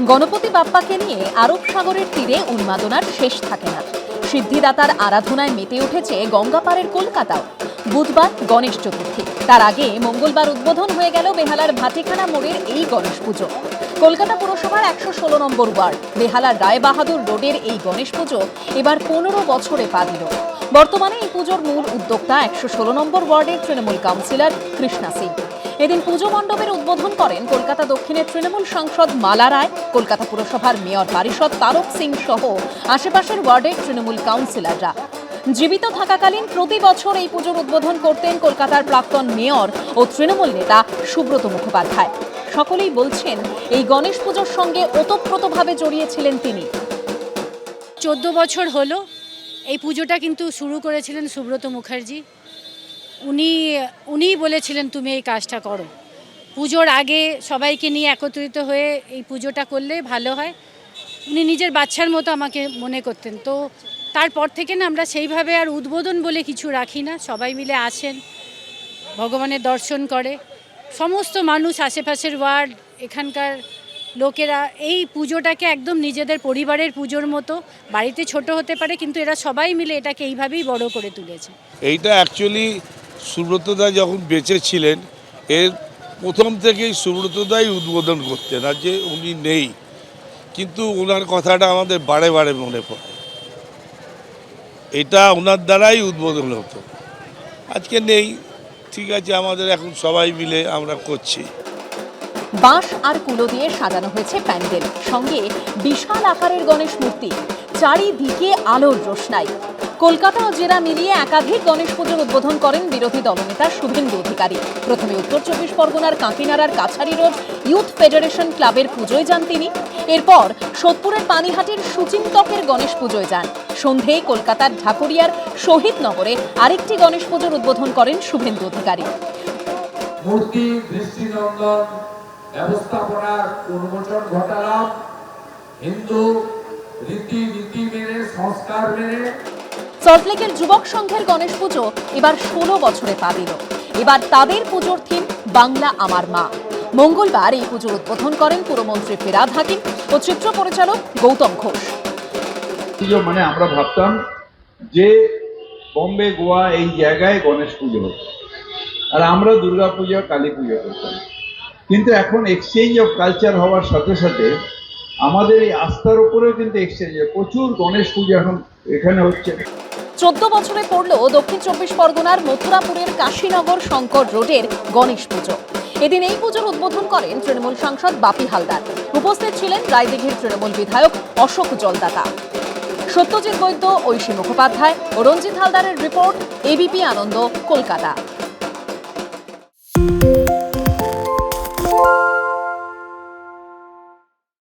গণপতি বাপ্পাকে নিয়ে আরব সাগরের তীরে উন্মাদনার শেষ থাকে না। সিদ্ধিদাতার আরাধনায় মেতে উঠেছে গঙ্গাপাড়ের কলকাতাও। বুধবার গণেশ চতুর্থী। তার আগে মঙ্গলবার উদ্বোধন হয়ে গেল বেহালার ভাটিখানা মোড়ের এই গণেশ পুজো। কলকাতা পুরসভার একশো ষোলো নম্বর ওয়ার্ড, বেহালার রায়বাহাদুর রোডের এই গণেশ পুজো এবার পনেরো বছরে পা দিল। বর্তমানে এই পুজোর মূল উদ্যোক্তা একশো ষোলো নম্বর ওয়ার্ডের তৃণমূল কাউন্সিলর কৃষ্ণা সিং। এদিন পুজো মণ্ডপের উদ্বোধন করেন কলকাতা দক্ষিণের তৃণমূল সাংসদ মালা রায়, কলকাতা পুরসভার মেয়র পারিষদ তারক সিং সহ আশেপাশের ওয়ার্ডের তৃণমূল কাউন্সিলররা। জীবিত থাকাকালীন প্রতি বছর এই পুজোর উদ্বোধন করতেন কলকাতার প্রাক্তন মেয়র ও তৃণমূল নেতা সুব্রত মুখোপাধ্যায়। সকলেই বলছেন, এই গণেশ পুজোর সঙ্গে ওতপ্রোতভাবে জড়িয়েছিলেন তিনি। চোদ্দ বছর হলো, এই পুজোটা কিন্তু শুরু করেছিলেন সুব্রত মুখার্জি। উনি, উনিই বলেছিলেন, তুমি এই কাজটা করো। পুজোর আগে সবাইকে নিয়ে একত্রিত হয়ে এই পুজোটা করলে ভালো হয়। উনি নিজের বাচ্চার মতো আমাকে মনে করতেন। তো তারপর থেকে না আমরা সেইভাবে আর উদ্বোধন বলে কিছু রাখি না। সবাই মিলে আসেন, ভগবানের দর্শন করে। সমস্ত মানুষ, আশেপাশের ওয়ার্ড, এখানকার লোকেরা এই পুজোটাকে একদম নিজেদের পরিবারের পুজোর মতো। বাড়িতে ছোট হতে পারে, কিন্তু এরা সবাই মিলে এটাকে এইভাবেই বড় করে তুলেছে। এইটা অ্যাকচুয়ালি সুব্রতদা যখন বেঁচে ছিলেন, এর প্রথম থেকেই সুব্রতদাই উদ্বোধন করতেন, আর যে উনি নেই। কিন্তু ওনার কথাটা আমাদের বারে বারে মনে পড়ে। এটা ওনার দ্বারাই উদ্বোধন হতো। আজকে নেই, ঠিক আছে, আমাদের এখন সবাই মিলে আমরা করছি। বাঁশ আর কুলো দিয়ে সাজানো হয়েছে প্যান্ডেল। সঙ্গে বিশাল আকারের গণেশ মূর্তি। চারিদিকে আলোর রোশনাই কলকাতা ও জেলা মিলিয়ে একাধিক গণেশ পুজোর উদ্বোধন করেন বিরোধী দলনেতা শুভেন্দু অধিকারী। প্রথমে উত্তর চব্বিশ পরগনার কাঁকিনাড়ার কাছারি রোড ইউথ ফেডারেশন ক্লাবের পুজোয় যান তিনি। এরপর সোদপুরের পানিহাটির সুচিন্তকের গণেশ পুজোয় যান। সন্ধেয় কলকাতার ঢাকুরিয়ার শহীদ নগরে আরেকটি গণেশ পুজোর উদ্বোধন করেন শুভেন্দু অধিকারী। মূর্তি, দৃষ্টিনন্দন ব্যবস্থাপনার উন্মোচন ঘটালাম। হিন্দু রীতি নীতি মেনে, সংস্কার মেনে সল্টলেকের যুবক সংঘের গণেশ পুজো এবার ষোলো বছরে পা দিল। এবার তাদের পুজোর থিম বাংলা আমার মা। মঙ্গলবার এই পুজোর উদ্বোধন করেন পুরমন্ত্রী ফেরাদ হাকিম ও চিত্র পরিচালক গৌতম ঘোষ। মানে আমরা ভাবতাম যে বম্বে, গোয়া এই জায়গায় গণেশ পুজো আর আমরা দুর্গা পুজো, কালী পুজো করতাম। কিন্তু এখন এক্সচেঞ্জ অফ কালচার হওয়ার সাথে সাথে আমাদের এই আস্থার উপরেও কিন্তু এক্সচেঞ্জ প্রচুর গণেশ পুজো এখন এখানে হচ্ছে। চোদ্দ বছরে পড়ল দক্ষিণ চব্বিশ পরগনার মথুরাপুরের কাশীনগর শঙ্কর রোডের গণেশ পুজো। এদিন এই পুজোর উদ্বোধন করেন তৃণমূল সাংসদ বাপি হালদার। উপস্থিত ছিলেন রায়দিঘির তৃণমূল বিধায়ক অশোক জলদাতা। সত্যজিৎ বৈদ্য, ঐশী মুখোপাধ্যায় ও রঞ্জিত হালদারের রিপোর্ট এবিপি আনন্দ, কলকাতা।